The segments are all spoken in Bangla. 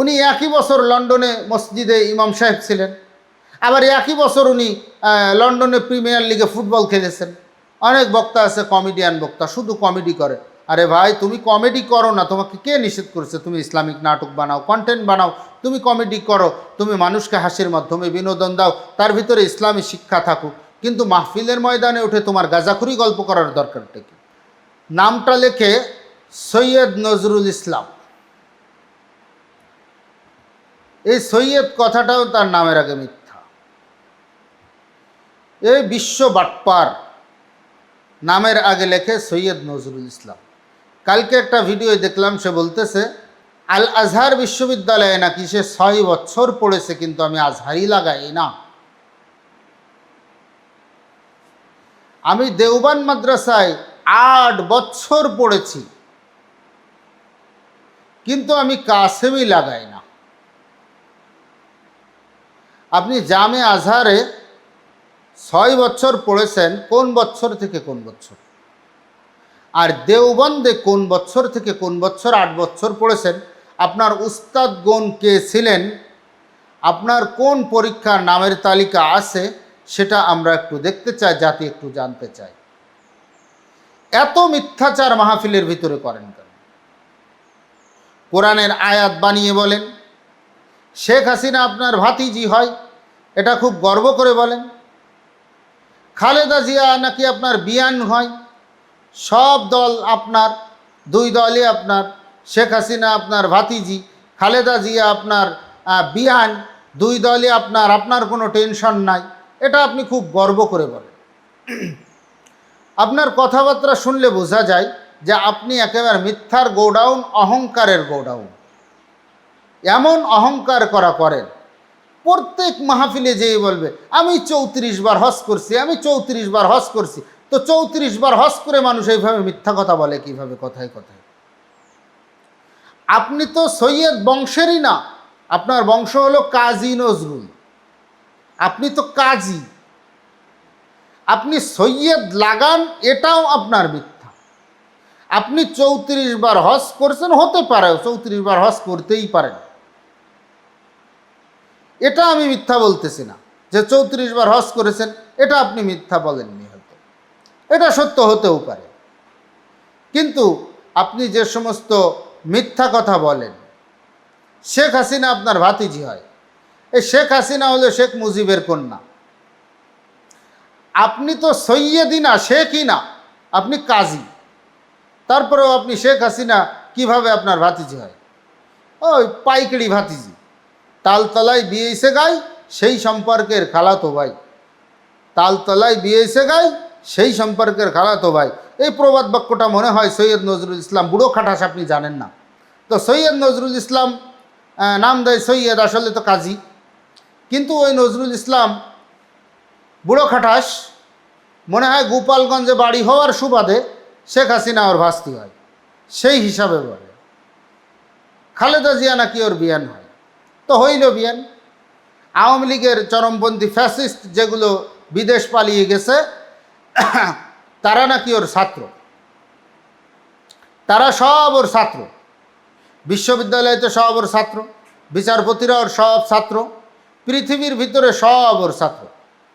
উনি একই বছর লন্ডনে মসজিদে ইমাম সাহেব ছিলেন। আবার একই বছর উনি লন্ডনে প্রিমিয়ার লিগে ফুটবল খেলেছেন। অনেক বক্তা আছে, কমেডিয়ান বক্তা, শুধু কমেডি করে। আরে ভাই, তুমি কমেডি করো না, তোমাকে কে নিষেধ করেছে? তুমি ইসলামিক নাটক বানাও কন্টেন্ট বানাও, তুমি কমেডি করো, তুমি মানুষকে হাসির মাধ্যমে বিনোদন দাও, তার ভিতরে ইসলামী শিক্ষা থাকুক। কিন্তু মাহফিলের ময়দানে উঠে তোমার গাজাখুরি গল্প করার দরকারটা কি? নামটা লেখে সৈয়দ নজরুল ইসলাম। এই সৈয়দ কথাটাও তার নামের আগে মিথ্যা। এই বিশ্ব বাটপার নামের আগে লেখে সৈয়দ নজরুল ইসলাম। কালকে একটা ভিডিও দেখলাম, সে বলতেছে আল আজহার বিশ্ববিদ্যালয়ে নাকি সে ছয় বছর পড়েছে, কিন্তু আমি আজহারই লাগাই না। আমি দেওবান মাদ্রাসায় আট বছর পড়েছি, কিন্তু আমি কাসেমই লাগাই না। আপনি জামে আজহারে ছয় বছর পড়েছেন, কোন বছর থেকে কোন বছর? আর দেওবন্দে কোন বছর থেকে কোন বছর আট বছর পড়েছেন? আপনার উস্তাদগণ কে ছিলেন? আপনার কোন পরীক্ষার নামের তালিকা আছে? সেটা আমরা একটু দেখতে চাই, জাতি একটু জানতে চাই। এত মিথ্যাচার মাহফিলের ভিতরে করেন কেন? কোরআনের আয়াত বানিয়ে বলেন, শেখ হাসিনা আপনার ভাতিজি হয় এটা খুব গর্ব করে বলেন। খালেদা জিয়া নাকি আপনার বিয়ান হয়। সব দল আপনার, দুই দলই আপনার। শেখ হাসিনা আপনার ভাতিজি, খালেদা জিয়া আপনার বিয়ান, দুই দলই আপনার আপনার কোনো টেনশন নাই। এটা আপনি খুব গর্ব করে বলেন। আপনার কথাবার্তা শুনলে বোঝা যায় যে আপনি একেবারে মিথ্যার গোডাউন, অহংকারের গোডাউন। এমন অহংকার করা করেন প্রত্যেক মাহফিলে যেয়ে বলবে, আমি চৌত্রিশ বার হজ করছি, আমি চৌত্রিশ বার হজ করছি। তো চৌত্রিশ বার হজ করে মানুষ এইভাবে মিথ্যা কথা বলে কীভাবে, কথায় কথায়? আপনি তো সৈয়দ বংশেরই না, আপনার বংশ হলো কাজী নজরুল। আপনি তো কাজী। আপনি সৈয়দ লাগান, এটাও আপনার মিথ্যা। আপনি চৌত্রিশ বার হজ করছেন, হতে পারে চৌত্রিশ বার হজ করতেই পারেন। এটা আমি মিথ্যা বলতেছি না যে চৌত্রিশ বার হজ করেছেন, এটা আপনি মিথ্যা বলেননি হয়তো। এটা সত্য হতেও পারে। কিন্তু আপনি যে সমস্ত মিথ্যা কথা বলেন, শেখ হাসিনা আপনার ভাতিজি হয়। এই শেখ হাসিনা হলো শেখ মুজিবের কন্যা। আপনি তো সৈয়দই না শেখই না, আপনি কাজী। তারপরেও আপনি শেখ হাসিনা কীভাবে আপনার ভাতিজি হয়? ওই পাইকারি ভাতিজি। তালতলায় বিয়ে এসে গায়, সেই সম্পর্কের খালাতো ভাই। তালতলায় বিয়ে এসে গায়, সেই সম্পর্কের খালাতো ভাই। এই প্রবাদ বাক্যটা মনে হয় সৈয়দ নজরুল ইসলাম, বুড়ো খাটাস আপনি জানেন না। তো সৈয়দ নজরুল ইসলাম নাম দেয় সৈয়দ, আসলে তো কাজী। কিন্তু ওই নজরুল ইসলাম, বুড়ো খাটাস, মনে হয় গোপালগঞ্জে বাড়ি হওয়ার সুবাদে শেখ হাসিনা ওর ভাস্তি হয়। সেই হিসাবে বলে। খালেদা জিয়া নাকি ওর বিয়ান হয়। তো হইল বিয়ান আওয়ামী লীগের চরমপন্থী ফ্যাসিস্ট যেগুলো বিদেশ পালিয়ে গেছে, তারা নাকি ওর ছাত্র? তারা সব ওর ছাত্র। বিশ্ববিদ্যালয়তে সব ওর ছাত্র, বিচারপতিরা ওর সব ছাত্র, পৃথিবীর ভিতরে সব ওর ছাত্র।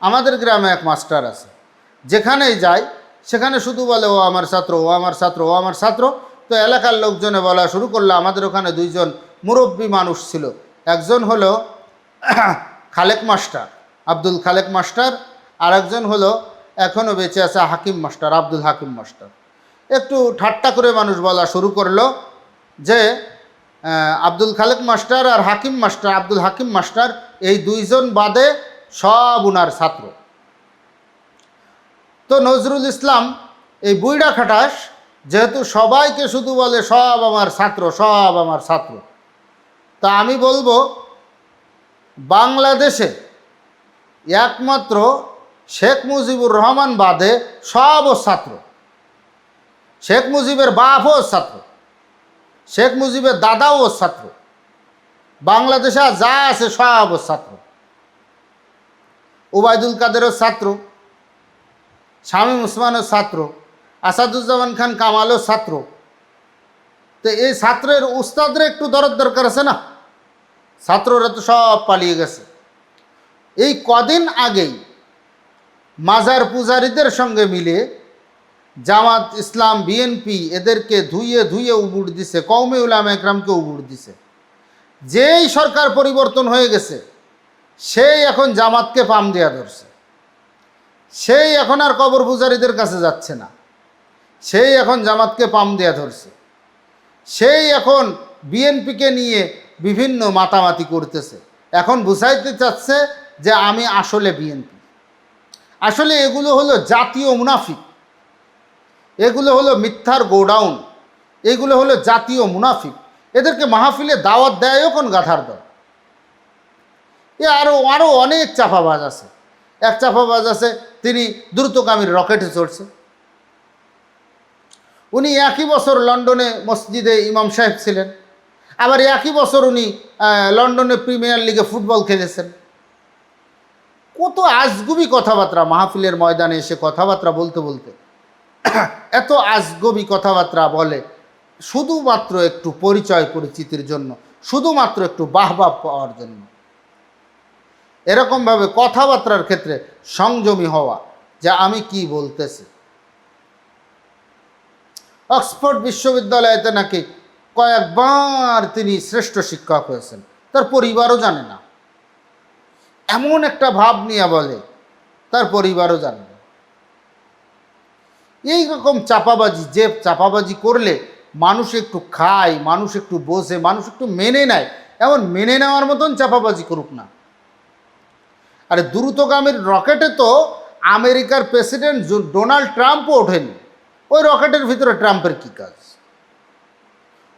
আমাদের গ্রামে এক মাস্টার আছে, যেখানেই যায়, সেখানে শুধু বলে, ও আমার ছাত্র, ও আমার ছাত্র, ও আমার ছাত্র। তো এলাকার লোকজনে বলা শুরু করল আমাদের ওখানে দুইজন মুরব্বী মানুষ ছিল। একজন হলো খালেক মাস্টার, আব্দুল খালেক মাস্টার আর একজন হলো এখনও বেঁচে আছে হাকিম মাস্টার, আব্দুল হাকিম মাস্টার। একটু ঠাট্টা করে মানুষ বলা শুরু করল যে আব্দুল খালেক মাস্টার আর হাকিম মাস্টার, আব্দুল হাকিম মাস্টার এই দুইজন বাদে সব উনার ছাত্র। তো নজরুল ইসলাম, এই বুইড়া খাটাস, যেহেতু সবাইকে শুধু বলে সব আমার ছাত্র, সব আমার ছাত্র তা আমি বলব, বাংলাদেশে একমাত্র শেখ মুজিবুর রহমান বাদে সব ছাত্র। শেখ মুজিবের বাপও ছাত্র, শেখ মুজিবের দাদাও ছাত্র। বাংলাদেশে যা আছে সব ছাত্র। ওবায়দুল কাদেরও ছাত্র, শামীম উসমানের ছাত্র, আসাদুজ্জামান খান কামালও ছাত্র। তো এই ছাত্রের উস্তাদের একটু দরদ দরকার আছে না? ছাত্ররা তো সব পালিয়ে গেছে। এই কদিন আগেই মাজার পূজারীদের সঙ্গে মিলে জামাত, ইসলাম বিএনপি এদেরকে ধুইয়ে ধুইয়ে উবুট দিছে কৌমে উলাম একরামকে উবুট দিছে। যেই সরকার পরিবর্তন হয়ে গেছে, সেই এখন জামাতকে পাম দেয়া ধরছে। সেই এখন আর কবর পূজারীদের কাছে যাচ্ছে না। সেই এখন জামাতকে পাম দেয়া ধরছে। সেই এখন বিএনপিকে নিয়ে বিভিন্ন মাতামাতি করতেছে। এখন বুঝাইতে চাচ্ছে যে আমি আসলে বিএনপি। আসলে এগুলো হলো জাতীয় মুনাফিক। এগুলো হলো মিথ্যার গোডাউন। এগুলো হলো জাতীয় মুনাফিক। এদেরকে মাহফিলে দাওয়াত দেয়ও কোন গাধার দল? এ আরও আরও অনেক চাপাবাজ আছে। এক চাপাবাজ আছে, তিনি দ্রুতগামীর রকেটে চড়ছে। উনি একই বছর লন্ডনে মসজিদে ইমাম সাহেব ছিলেন। আবার একই বছর উনি লন্ডনে প্রিমিয়ার লিগে ফুটবল খেলেছেন। কত আজগুবি কথাবার্তা মাহফিলের ময়দানে এসে কথাবার্তা বলতে বলতে। এত আজগবি কথাবার্তা বলে, শুধুমাত্র একটু পরিচয় পরিচিতির জন্য, শুধুমাত্র একটু বাহবা পাওয়ার জন্য। এরকমভাবে কথাবার্তার ক্ষেত্রে সংযমী হওয়া, যে আমি কি বলতেছি? অক্সফোর্ড বিশ্ববিদ্যালয়তে নাকি কয়েকবার তিনি শ্রেষ্ঠ শিক্ষক হয়েছেন। তার পরিবারও জানে না। এমন একটা ভাব নিয়ে বলে, তার পরিবারও জানে না। এই রকম চাপাবাজি, যে চাপাবাজি করলে মানুষ একটু খায়, মানুষ একটু বোঝে, মানুষ একটু মেনে নেয়, এমন মেনে নেওয়ার মতন চাপাবাজি করুক না। আরে দ্রুতগামীর রকেটে তো আমেরিকার প্রেসিডেন্ট ডোনাল্ড ট্রাম্পও ওঠেনি। ওই রকেটের ভিতরে ট্রাম্পের কী কাজ?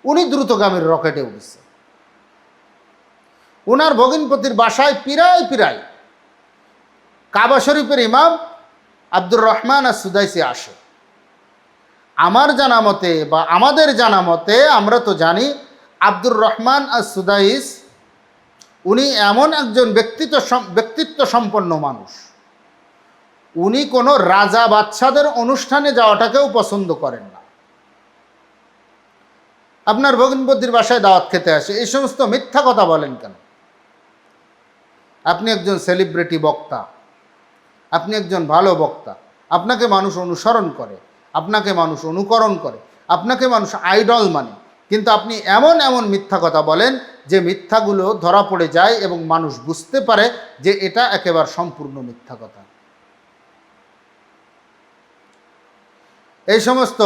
উনি দ্রুতগামীর রকেটে উঠেছে। ওনার ভগিনপতির বাসায় পিরায় পিরায় কাবা শরীফের ইমাম আব্দুর রহমান আর সুদাইসি আসে। আমার জানা মতে বা আমাদের জানা মতে আমরা তো জানি আব্দুর রহমান আর সুদাইস উনি এমন একজন ব্যক্তিত্ব ব্যক্তিত্ব সম্পন্ন মানুষ। উনি কোনো রাজা বাচ্চাদের অনুষ্ঠানে যাওয়াটাকেও পছন্দ করেন। আপনার ভগিনপতির বাসায় দাওয়াত খেতে আসে, এই সমস্ত মিথ্যা কথা বলেন কেন? আপনি একজন সেলিব্রিটি বক্তা, আপনি একজন ভালো বক্তা, আপনাকে মানুষ অনুসরণ করে, আপনাকে মানুষ অনুকরণ করে, আপনাকে মানুষ আইডল মানে। কিন্তু আপনি এমন এমন মিথ্যা কথা বলেন যে মিথ্যাগুলো ধরা পড়ে যায় এবং মানুষ বুঝতে পারে যে এটা একেবারে সম্পূর্ণ মিথ্যা কথা। এই সমস্ত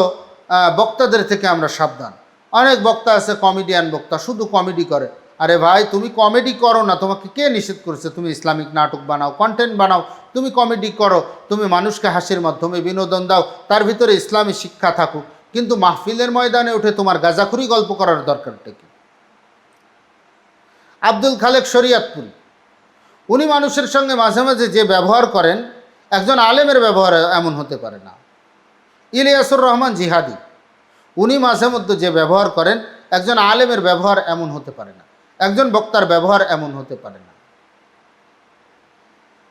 বক্তাদের থেকে আমরা সাবধান। অনেক বক্তা আছে কমেডিয়ান বক্তা, শুধু কমেডি করে। আরে ভাই, তুমি কমেডি করো না, তোমাকে কে নিষেধ করেছে? তুমি ইসলামিক নাটক বানাও কন্টেন্ট বানাও, তুমি কমেডি করো, তুমি মানুষকে হাসির মাধ্যমে বিনোদন দাও, তার ভিতরে ইসলামী শিক্ষা থাকুক। কিন্তু মাহফিলের ময়দানে উঠে তোমার গাজাখুরি গল্প করার দরকারটা কি? আব্দুল খালেক শরিয়াতপুরি। উনি মানুষের সঙ্গে মাঝে মাঝে যে ব্যবহার করেন, একজন আলেমের ব্যবহার এমন হতে পারে না। ইলিয়াসুর রহমান জিহাদি। উনি মাঝে মধ্যে যে ব্যবহার করেন, একজন আলেমের ব্যবহার এমন হতে পারে না। একজন বক্তার ব্যবহার এমন হতে পারে না।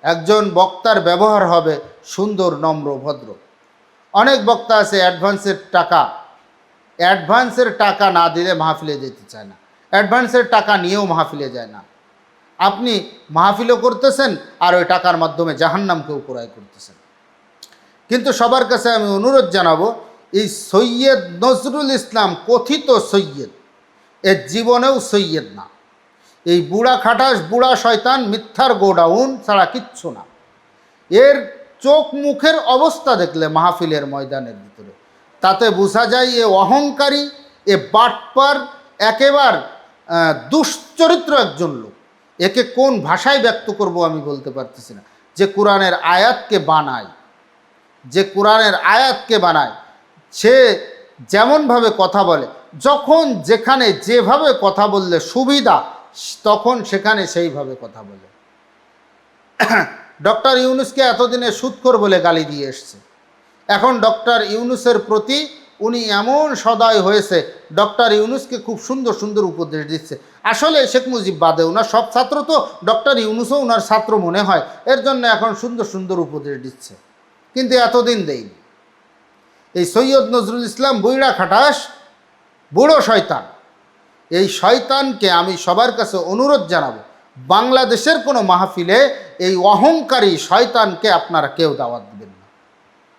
একজন বক্তার ব্যবহার হবে সুন্দর, নম্র, ভদ্র। অনেক বক্তা আছে, অ্যাডভান্সের টাকা। অ্যাডভান্সের টাকা না দিলে মাহফিলে যেতে চায় না। অ্যাডভান্সের টাকা নিয়েও মাহফিলে যায় না। আপনি মাহফিলও করতেছেন আর ওই টাকার মাধ্যমে জাহান্নামকেও ক্রয় করতেছেন। কিন্তু সবার কাছে আমি অনুরোধ জানাব এই সৈয়দ নজরুল ইসলাম কথিত সৈয়দ। এর জীবনেও সৈয়দ না। এই বুড়া খাটাস, বুড়া শয়তান, মিথ্যার গোডাউন ছাড়া কিচ্ছু না। এর চোখ মুখের অবস্থা দেখলে মাহফিলের ময়দানের ভিতরে। তাতে বোঝা যায় এ অহংকারী, এ বাটপার, একেবার দুশ্চরিত্র একজন লোক। একে কোন ভাষায় ব্যক্ত করব আমি বলতে পারতেছি না। যে কোরআনের আয়াতকে বানায়। যে কোরআনের আয়াতকে বানায়। সে যেমনভাবে কথা বলে, যখন যেখানে যেভাবে কথা বললে সুবিধা, তখন সেখানে সেইভাবে কথা বলে। ডক্টর ইউনুসকে এতদিনে সুৎকর বলে গালি দিয়ে এসছে। এখন ডক্টর ইউনুসের প্রতি উনি এমন সদয় হয়েছে, ডক্টর ইউনুসকে খুব সুন্দর সুন্দর উপদেশ দিচ্ছে। আসলে শেখ মুজিব বাদে ওনার সব ছাত্র তো, ডক্টর ইউনুসও ওনার ছাত্র মনে হয়, এর জন্য এখন সুন্দর সুন্দর উপদেশ দিচ্ছে। কিন্তু এতদিন দেয়নি। এই সৈয়দ নজরুল ইসলাম বুইড়া খাটাস, বুড়ো শয়তান। এই শয়তানকে আমি সবার কাছে অনুরোধ জানাব, বাংলাদেশের কোনো মাহফিলে এই অহংকারী শয়তানকে আপনারা কেউ দাওয়াত দিবেন